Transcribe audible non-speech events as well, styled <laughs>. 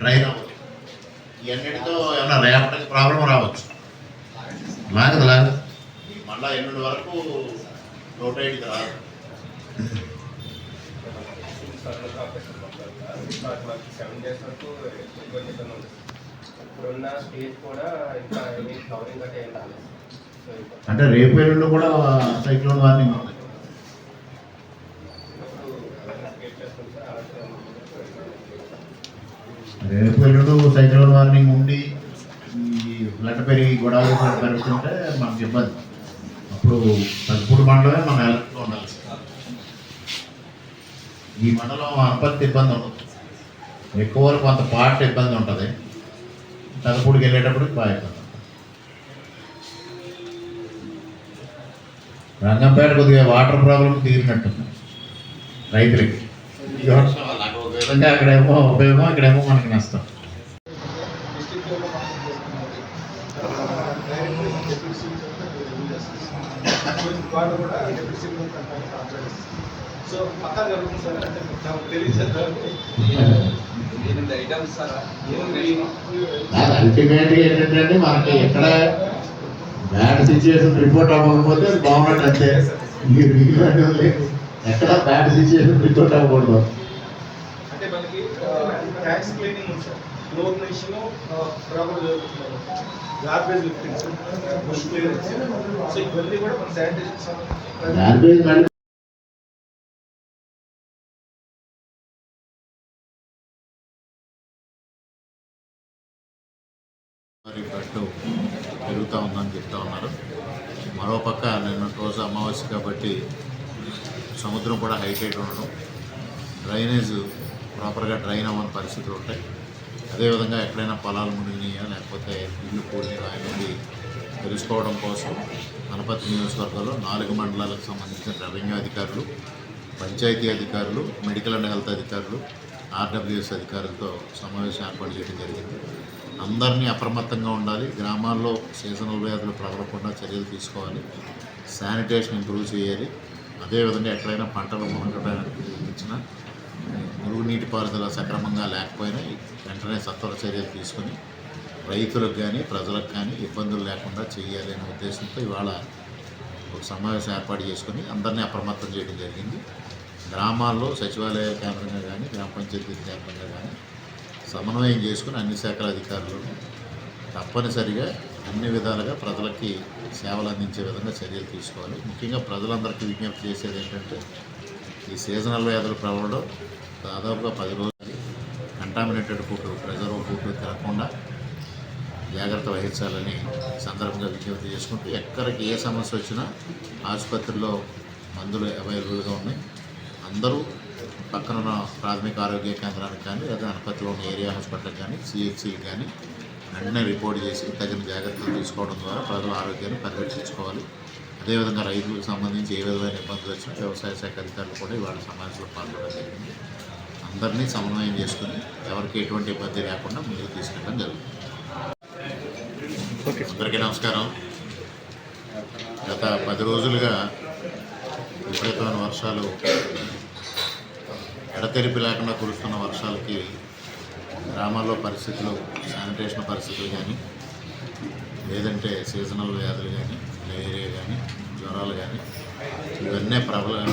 Drain అవ్వదు ఇవన్నిటితో ఏమైనా రేపటికి ప్రాబ్లం రావచ్చు. లాగదు లాగదు. మళ్ళీ ఎల్లుండి వరకు ఐదుకి రాదు. సెవెన్ డేస్ వరకు ఇబ్బందిగానే ఉంది ఇప్పుడున్న స్టేజ్ కూడా ఇంకా ఏమీ ఫ్లవరింగ్ గట్రా ఏం రాలేదు సో ఇప్పుడు అంటే రేపు ఎల్లుండి కూడా సైక్లోన్ వార్నింగ్ ఉంది. రేపు ఎల్లుండి సైక్లోన్ వార్నింగ్ ఉండి ఈ ఫ్లడ్ పెరిగి గొడవలు పెరుగుతుంటే మనకి ఇబ్బంది. అప్పుడు తగ్గుడు మండలమే మనం ఎలక్ట్లో ఉండాలి. ఈ మండలం అంత ఇబ్బంది ఉండదు. ఎక్కువ వరకు కొంత పాట ఇబ్బంది ఉంటుంది. తదుపుడికి వెళ్ళేటప్పటికి బాగా ఇబ్బంది రంగంపేట కొద్దిగా వాటర్ ప్రాబ్లం తీరినట్టుంది రైతులకి. విధంగా అక్కడేమో ఉపయోగం ఇక్కడేమో మనకి నష్టం. డిస్ట్రిక్ట్ లెవెల్లో మనం చేసుకున్నది డైరెక్ట్ డిప్యూటీ సీఎం రివ్యూ చేస్తుంది వాళ్ళు కూడా డిప్యూటీ సీఎం కంప్లైంట్ సో పక్కా జరుగుతుంది సార్. అంటే నాకు తెలియదు ఎనిమిది ఐటమ్స్ సార్ అల్టిమేట్ ఏంటంటే మనకి ఎక్కడ బ్యాడ్ సిచ్యువేషన్ రిపోర్ట్ అవ్వకపోతే బాగున్నట్టు అంతే. <laughs> ఎక్కడ బ్యాడ్ సిచ్యువేషన్ రిపోర్ట్ అవ్వకూడదు. అంటే ట్యాక్స్ క్లీనింగ్ ఉంది sir floor machine proper జరుగుతున్నారు garbage liftings bush clearance so ఇవన్నీ కూడా మన శానిటేషన్ మరి పట్టు పెరుగుతూ ఉందని చెప్తా ఉన్నారు. మరోపక్క నిన్న రోజు అమావాస్య కాబట్టి సముద్రం కూడా హైటైట్ ఉండడం. డ్రైనేజ్ ప్రాపర్గా డ్రైన్ అవ్వని పరిస్థితులు ఉంటాయి. అదేవిధంగా ఎక్కడైనా పొలాలు మునిగినాయా లేకపోతే ఇల్లు కూలినాయా అనేది తెలుసుకోవడం కోసం గణపతి నియోజకవర్గంలో నాలుగు మండలాలకు సంబంధించిన రెవెన్యూ అధికారులు పంచాయతీ అధికారులు మెడికల్ అండ్ హెల్త్ అధికారులు ఆర్డబ్ల్యూఎస్ అధికారులతో సమావేశం ఏర్పాటు చేయడం జరిగింది. అందరినీ అప్రమత్తంగా ఉండాలి. గ్రామాల్లో సీజనల్ వ్యాధులు ప్రబలకుండా చర్యలు తీసుకోవాలి. శానిటేషన్ ఇంప్రూవ్ చేయాలి. అదేవిధంగా ఎక్కడైనా పంటలు మునగడానికి ఇచ్చిన నీటిపారుదల సక్రమంగా లేకపోయినా వెంటనే సత్వర చర్యలు తీసుకొని రైతులకు కానీ ప్రజలకు కానీ ఇబ్బందులు లేకుండా చేయాలి అనే ఉద్దేశంతో ఇవాళ ఒక సమావేశం ఏర్పాటు చేసుకుని అందరినీ అప్రమత్తం చేయడం జరిగింది. గ్రామాల్లో సచివాలయ కేంద్రంగా కానీ గ్రామ పంచాయతీ కేంద్రంగా కానీ సమన్వయం చేసుకుని అన్ని శాఖల అధికారులు తప్పనిసరిగా అన్ని విధాలుగా ప్రజలకి సేవలు అందించే విధంగా చర్యలు తీసుకోవాలి. ముఖ్యంగా ప్రజలందరికీ విజ్ఞప్తి చేసేది ఏంటంటే ఈ సీజనల్ వ్యాధులు ప్రబలడం. దాదాపుగా పది రోజులు కంటామినేటెడ్ ఫుడ్ ప్రెజర్వ్ ఫుడ్ తినకుండా జాగ్రత్త వహించాలని సందర్భంగా విజ్ఞప్తి చేసుకుంటూ ఎక్కడికి ఏ సమస్య వచ్చినా ఆసుపత్రిలో మందులు అవైలబుల్గా ఉన్నాయి. అందరూ పక్కనున్న ప్రాథమిక ఆరోగ్య కేంద్రానికి కానీ లేదా అనపతిలో ఉన్న ఏరియా హాస్పిటల్ కానీ సిహెచ్సికి కానీ వెంటనే రిపోర్ట్ చేసి తగిన జాగ్రత్తలు తీసుకోవడం ద్వారా ప్రజల ఆరోగ్యాన్ని పరిరక్షించుకోవాలి. అదేవిధంగా రైతులకు సంబంధించి ఏ విధమైన ఇబ్బందులు వచ్చినా వ్యవసాయ శాఖ అధికారులు కూడా ఇవాళ సమావేశంలో పాల్గొనడం జరిగింది. అందరినీ సమన్వయం చేసుకుని ఎవరికి ఎటువంటి ఇబ్బంది లేకుండా ముందుకు తీసుకెళ్ళడం జరుగుతుంది. అందరికీ నమస్కారం. గత పది రోజులుగా విపరీతమైన వర్షాలు ఎడతెరిపి లేకుండా కురుస్తున్న వర్షాలకి గ్రామాల్లో పరిస్థితులు శానిటేషన్ పరిస్థితులు కానీ లేదంటే సీజనల్ వ్యాధులు కానీ డయేరియా కానీ జ్వరాలు కానీ ఇవన్నీ ప్రబలం